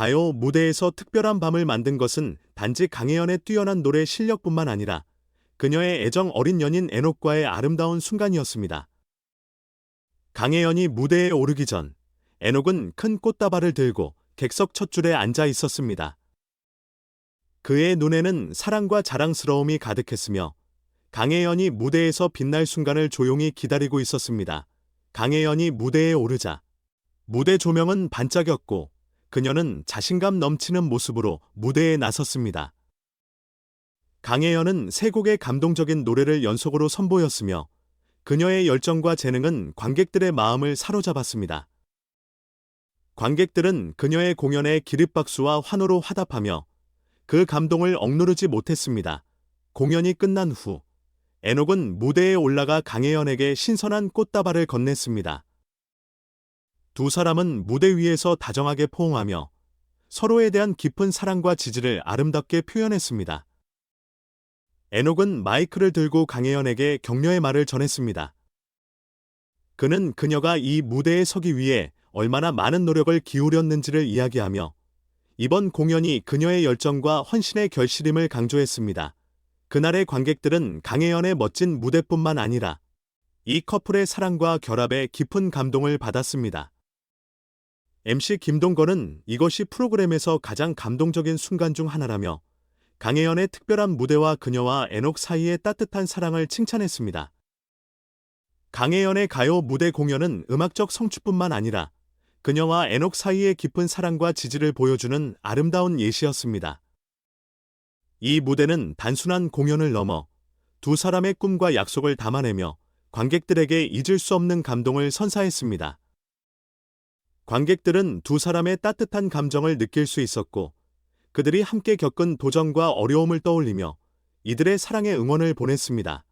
가요 무대에서 특별한 밤을 만든 것은 단지 강혜연의 뛰어난 노래 실력뿐만 아니라 그녀의 애정 어린 연인 애녹과의 아름다운 순간이었습니다. 강혜연이 무대에 오르기 전 애녹은 큰 꽃다발을 들고 객석 첫 줄에 앉아 있었습니다. 그의 눈에는 사랑과 자랑스러움이 가득했으며 강혜연이 무대에서 빛날 순간을 조용히 기다리고 있었습니다. 강혜연이 무대에 오르자 무대 조명은 반짝였고 그녀는 자신감 넘치는 모습으로 무대에 나섰습니다. 강혜연은 세 곡의 감동적인 노래를 연속으로 선보였으며 그녀의 열정과 재능은 관객들의 마음을 사로잡았습니다. 관객들은 그녀의 공연에 기립박수와 환호로 화답하며 그 감동을 억누르지 못했습니다. 공연이 끝난 후 애녹은 무대에 올라가 강혜연에게 신선한 꽃다발을 건넸습니다. 두 사람은 무대 위에서 다정하게 포옹하며 서로에 대한 깊은 사랑과 지지를 아름답게 표현했습니다. 애녹은 마이크를 들고 강혜연에게 격려의 말을 전했습니다. 그는 그녀가 이 무대에 서기 위해 얼마나 많은 노력을 기울였는지를 이야기하며 이번 공연이 그녀의 열정과 헌신의 결실임을 강조했습니다. 그날의 관객들은 강혜연의 멋진 무대뿐만 아니라 이 커플의 사랑과 결합에 깊은 감동을 받았습니다. MC 김동건은 이것이 프로그램에서 가장 감동적인 순간 중 하나라며 강혜연의 특별한 무대와 그녀와 애녹 사이의 따뜻한 사랑을 칭찬했습니다. 강혜연의 가요 무대 공연은 음악적 성취뿐만 아니라 그녀와 애녹 사이의 깊은 사랑과 지지를 보여주는 아름다운 예시였습니다. 이 무대는 단순한 공연을 넘어 두 사람의 꿈과 약속을 담아내며 관객들에게 잊을 수 없는 감동을 선사했습니다. 관객들은 두 사람의 따뜻한 감정을 느낄 수 있었고 그들이 함께 겪은 도전과 어려움을 떠올리며 이들의 사랑의 응원을 보냈습니다.